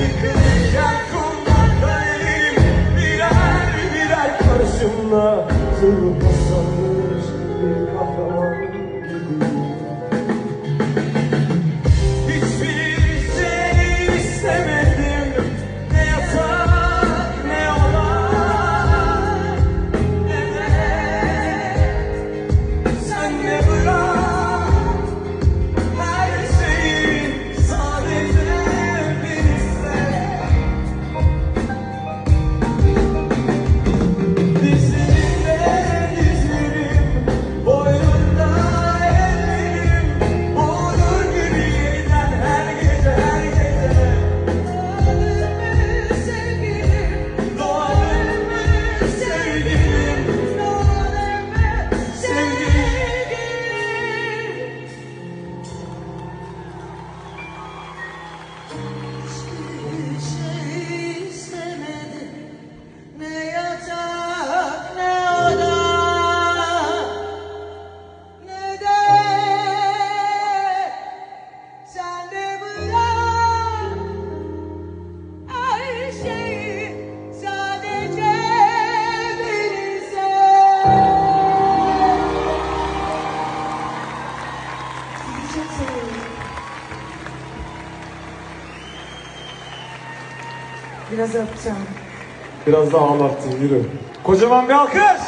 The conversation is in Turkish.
Yıkılacak kumlar birer birer karşımda Zırh Biraz öpeceğim. Biraz daha ağlattın yürü. Kocaman bir alkış.